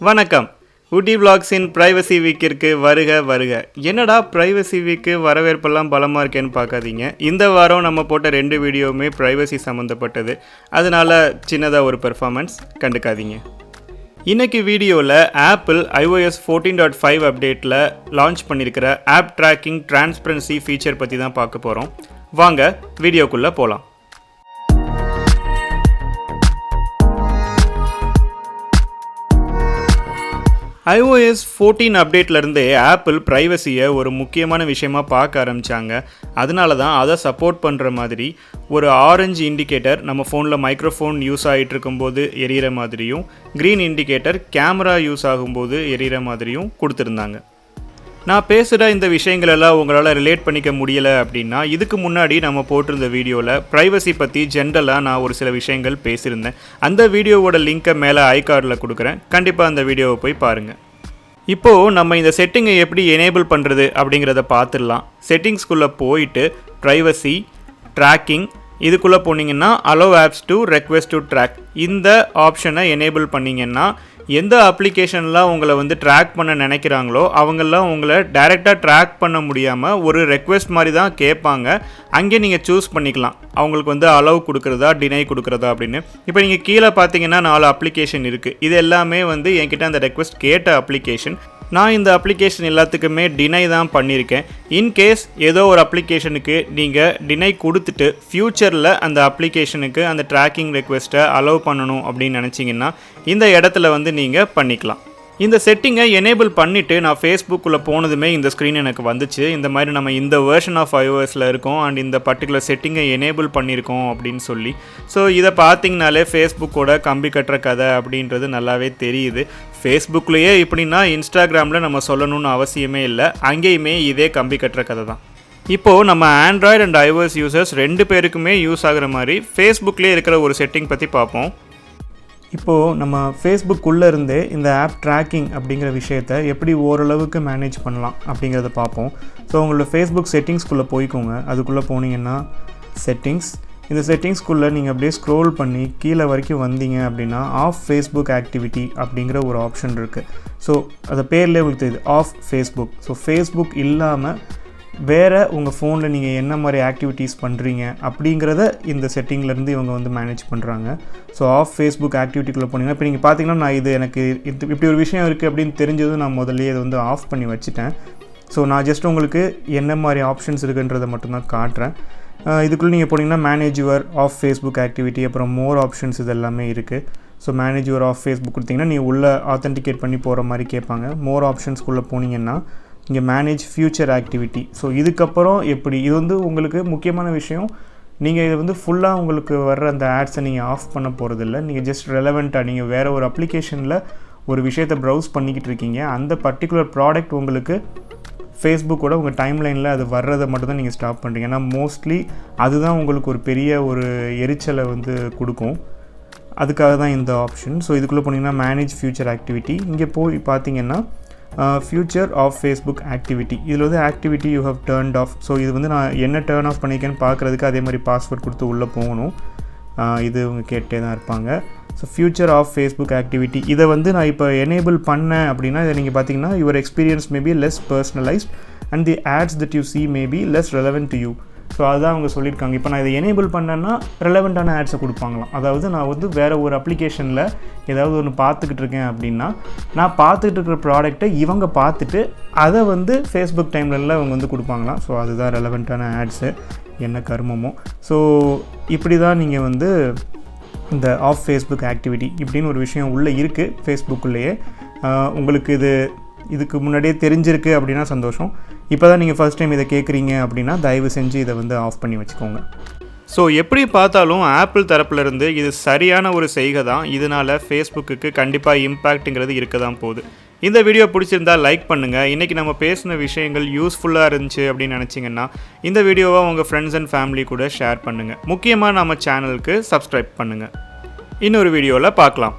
வணக்கம். ஊட்டி பிளாக்ஸின் ப்ரைவசி வீக்கிற்கு வருக வருக. என்னடா ப்ரைவசி வீக்கு வரவேற்பெல்லாம் பலமாக இருக்கேன்னு பார்க்காதீங்க. இந்த வாரம் நம்ம போட்ட ரெண்டு வீடியோவுமே ப்ரைவசி சம்மந்தப்பட்டது அதனால் சின்னதாக ஒரு பெர்ஃபார்மன்ஸ் கண்டுக்காதீங்க. இன்றைக்கி வீடியோவில் Apple iOS fourteen dot five அப்டேட்டில் லான்ச் பண்ணியிருக்கிற ஆப் ட்ராக்கிங் டிரான்ஸ்பரன்சி ஃபீச்சர் பற்றி தான் பார்க்க போகிறோம் வாங்க வீடியோக்குள்ளே போகலாம் ஐஓஎஸ் ஃபோர்டீன் அப்டேட்லேருந்தே ஆப்பிள் ப்ரைவசியை ஒரு முக்கியமான விஷயமா பார்க்க ஆரம்பித்தாங்க அதனால தான் அதை சப்போர்ட் பண்ணுற மாதிரி ஒரு ஆரஞ்சு இண்டிகேட்டர் நம்ம ஃபோனில் மைக்ரோஃபோன் யூஸ் ஆகிட்டு இருக்கும்போது எரியிற மாதிரியும் க்ரீன் இண்டிகேட்டர் கேமரா யூஸ் ஆகும்போது எரியிற மாதிரியும் கொடுத்துருந்தாங்க. நான் பேசுகிற இந்த விஷயங்கள் எல்லாம் உங்களால் ரிலேட் பண்ணிக்க முடியலை அப்படின்னா இதுக்கு முன்னாடி நம்ம போட்டிருந்த வீடியோவில் ப்ரைவசி பற்றி ஜென்ரலாக நான் ஒரு சில விஷயங்கள் பேசியிருந்தேன். அந்த வீடியோவோட லிங்க்கை மேலே ஐ கார்டில் கொடுக்குறேன். கண்டிப்பாக அந்த வீடியோவை போய் பாருங்கள் இப்போது நம்ம இந்த செட்டிங்கை எப்படி எனேபிள் பண்ணுறது அப்படிங்கிறத பார்த்துடலாம். செட்டிங்ஸ்குள்ளே போயிட்டு ப்ரைவசி ட்ராக்கிங் இதுக்குள்ளே போனீங்கன்னா allow apps to request to track இந்த ஆப்ஷனை எனேபிள் பண்ணிங்கன்னா எந்த அப்ளிகேஷன்லாம் உங்களை வந்து ட்ராக் பண்ண நினைக்கிறாங்களோ அவங்கெல்லாம் உங்களை டைரெக்டாக ட்ராக் பண்ண முடியாமல் ஒரு ரெக்வெஸ்ட் மாதிரி தான் கேட்பாங்க. அங்கே நீங்கள் சூஸ் பண்ணிக்கலாம். அவங்களுக்கு வந்து அலோவ் கொடுக்குறதா டினை கொடுக்குறதா அப்படின்னு. இப்போ நீங்கள் கீழே பார்த்தீங்கன்னா நாலு அப்ளிகேஷன் இருக்குது இது எல்லாமே வந்து என்கிட்ட அந்த ரெக்வெஸ்ட் கேட்ட அப்ளிகேஷன் நான் இந்த அப்ளிகேஷன் எல்லாத்துக்குமே டினை தான் பண்ணியிருக்கேன் இன்கேஸ் ஏதோ ஒரு அப்ளிகேஷனுக்கு நீங்கள் டினை கொடுத்துட்டு ஃப்யூச்சரில் அந்த அப்ளிகேஷனுக்கு அந்த ட்ராக்கிங் ரெக்வெஸ்ட்டை அலோவ் பண்ணணும் அப்படின்னு நினச்சிங்கன்னா இந்த இடத்துல வந்து நீங்கள் பண்ணிக்கலாம். இந்த செட்டிங்கை எனேபிள் பண்ணிவிட்டு நான் ஃபேஸ்புக்கில் போனதுமே இந்த ஸ்க்ரீன் எனக்கு வந்துச்சு. இந்த மாதிரி நம்ம இந்த வேர்ஷன் ஆஃப் ஐஓஎஸில் இருக்கோம் அண்ட் இந்த பர்டிகுலர் செட்டிங்கை எனேபிள் பண்ணியிருக்கோம் அப்படின்னு சொல்லி. ஸோ இதை பார்த்தீங்கனாலே ஃபேஸ்புக்கோட கம்பி கட்டுற கதை அப்படின்றது நல்லாவே தெரியுது. ஃபேஸ்புக்லேயே இப்படின்னா இன்ஸ்டாகிராமில் நம்ம சொல்லணும்னு அவசியமே இல்லை. அங்கேயுமே இதே கம்பி கட்டுற கதை தான். இப்போது நம்ம ஆண்ட்ராய்டு அண்ட் iOS யூசர்ஸ் ரெண்டு பேருக்குமே யூஸ் ஆகிற மாதிரி ஃபேஸ்புக்லேயே இருக்கிற ஒரு செட்டிங் பற்றி பார்ப்போம். இப்போது நம்ம ஃபேஸ்புக்குள்ளே இருந்தே இந்த ஆப் ட்ராக்கிங் அப்படிங்கிற விஷயத்த எப்படி ஓரளவுக்கு மேனேஜ் பண்ணலாம் அப்படிங்கிறத பார்ப்போம். ஸோ உங்களோட ஃபேஸ்புக் செட்டிங்ஸ்குள்ளே போய்க்கோங்க. அதுக்குள்ளே போனீங்கன்னா செட்டிங்ஸ் இந்த செட்டிங்ஸ்குள்ளே நீங்கள் அப்படியே ஸ்க்ரோல் பண்ணி கீழே வரைக்கும் வந்தீங்க அப்படின்னா ஆஃப் ஃபேஸ்புக் ஆக்டிவிட்டி அப்படிங்கிற ஒரு ஆப்ஷன் இருக்குது ஸோ அந்த பேர்லேயே உங்களுக்கு தெரியுது ஆஃப் ஃபேஸ்புக் ஸோ ஃபேஸ்புக் இல்லாமல் வேறு உங்கள் ஃபோனில் நீங்கள் என்ன மாதிரி ஆக்டிவிட்டீஸ் பண்ணுறீங்க அப்படிங்கிறத இந்த செட்டிங்லேருந்து இவங்க வந்து மேனேஜ் பண்ணுறாங்க ஸோ ஆஃப் ஃபேஸ்புக் ஆக்டிவிட்டிக்குள்ளே போனீங்கன்னா இப்போ நீங்கள் பார்த்தீங்கன்னா நான் இது எனக்கு இது இப்படி ஒரு விஷயம் இருக்குது அப்படின்னு தெரிஞ்சதும் நான் முதல்ல இதை வந்து ஆஃப் பண்ணி வச்சுட்டேன். ஸோ நான் ஜஸ்ட் உங்களுக்கு என்ன மாதிரி ஆப்ஷன்ஸ் இருக்குன்றதை மட்டும்தான் காட்டுறேன். இதுக்குள்ளே நீங்கள் போனீங்கன்னா manage your off Facebook activity அப்புறம் மோர் ஆப்ஷன்ஸ் இது எல்லாமே இருக்குது so manage your off Facebook கொடுத்தீங்கன்னா நீங்கள் உள்ளே ஆத்தென்டிகேட் பண்ணி போகிற மாதிரி கேட்பாங்க. மோர் ஆப்ஷன்ஸ்குள்ளே போனீங்கன்னா இங்கே மேனேஜ் ஃப்யூச்சர் ஆக்டிவிட்டி ஸோ இதுக்கப்புறம் எப்படி? இது வந்து உங்களுக்கு முக்கியமான விஷயம். நீங்கள் இது வந்து ஃபுல்லாக உங்களுக்கு வர்ற அந்த ஆட்ஸை நீங்கள் ஆஃப் பண்ண போகிறதில்ல நீங்கள் ஜஸ்ட் ரெலவெண்ட்டாக நீங்கள் வேறு ஒரு அப்ளிகேஷனில் ஒரு விஷயத்தை ப்ரௌஸ் பண்ணிக்கிட்டு இருக்கீங்க. அந்த பர்டிகுலர் ப்ராடக்ட் உங்களுக்கு ஃபேஸ்புக்கோட உங்கள் டைம் லைனில் அது வர்றதை மட்டும் தான் நீங்கள் ஸ்டாப் பண்ணுறீங்க ஏன்னா மோஸ்ட்லி அதுதான் உங்களுக்கு ஒரு பெரிய ஒரு எரிச்சலை வந்து கொடுக்கும். அதுக்காக தான் இந்த ஆப்ஷன் ஸோ இதுக்குள்ளே போனீங்கன்னா மேனேஜ் ஃபியூச்சர் ஆக்டிவிட்டி இங்கே போய் பார்த்தீங்கன்னா ஃபியூச்சர் ஆஃப் ஃபேஸ்புக் ஆக்டிவிட்டி இதில் வந்து activity you have turned off so இது வந்து நான் என்ன டேர்ன் ஆஃப் பண்ணியிருக்கேன்னு பார்க்குறதுக்கு அதே மாதிரி பாஸ்வேர்ட் கொடுத்து உள்ளே போகணும். இது இவங்க கேட்டே தான் இருப்பாங்க. So future of Facebook activity இதை வந்து நான் இப்போ எனேபிள் பண்ணேன் அப்படின்னா இதை நீங்கள் பார்த்தீங்கன்னா your experience maybe less personalised and the ads that you see maybe less relevant to you so அதுதான் அவங்க சொல்லியிருக்காங்க. இப்போ நான் இதை எனேபிள் பண்ணேன்னா ரெலவெண்ட்டான ஆட்ஸை கொடுப்பாங்களாம். அதாவது நான் வந்து வேறு ஒரு அப்ளிகேஷனில் ஏதாவது ஒன்று பார்த்துக்கிட்டு இருக்கேன் அப்படின்னா நான் பார்த்துக்கிட்டு இருக்கிற ப்ராடக்ட்டை இவங்க பார்த்துட்டு அதை வந்து ஃபேஸ்புக் டைம்லலாம் அவங்க வந்து கொடுப்பாங்களாம். ஸோ அதுதான் ரெலவெண்ட்டான ஆட்ஸு என்ன கர்மமோ. ஸோ இப்படி தான் நீங்கள் வந்து இந்த ஆஃப் ஃபேஸ்புக் ஆக்டிவிட்டி இப்படின்னு ஒரு விஷயம் உள்ளே இருக்குது ஃபேஸ்புக்குள்ளேயே உங்களுக்கு இது இதுக்கு முன்னாடியே தெரிஞ்சிருக்கு அப்படின்னா சந்தோஷம். இப்போ தான் நீங்கள் ஃபஸ்ட் டைம் இதை கேட்குறீங்க அப்படின்னா தயவு செஞ்சு இதை வந்து ஆஃப் பண்ணி வச்சுக்கோங்க. ஸோ எப்படி பார்த்தாலும் ஆப்பிள் தரப்புலேருந்து இது சரியான ஒரு செய்கை தான் இதனால் ஃபேஸ்புக்கு கண்டிப்பாக இம்பேக்ட்டுங்கிறது இருக்க தான் போகுது. இந்த வீடியோ பிடிச்சிருந்தா லைக் பண்ணுங்கள் இன்றைக்கி நம்ம பேசின விஷயங்கள் யூஸ்ஃபுல்லாக இருந்துச்சு அப்படின்னு நினச்சிங்கன்னா இந்த வீடியோவை உங்கள் ஃப்ரெண்ட்ஸ் அண்ட் ஃபேமிலி கூட ஷேர் பண்ணுங்கள் முக்கியமாக நம்ம சேனலுக்கு சப்ஸ்கிரைப் பண்ணுங்கள் இன்னொரு வீடியோவில் பார்க்கலாம்.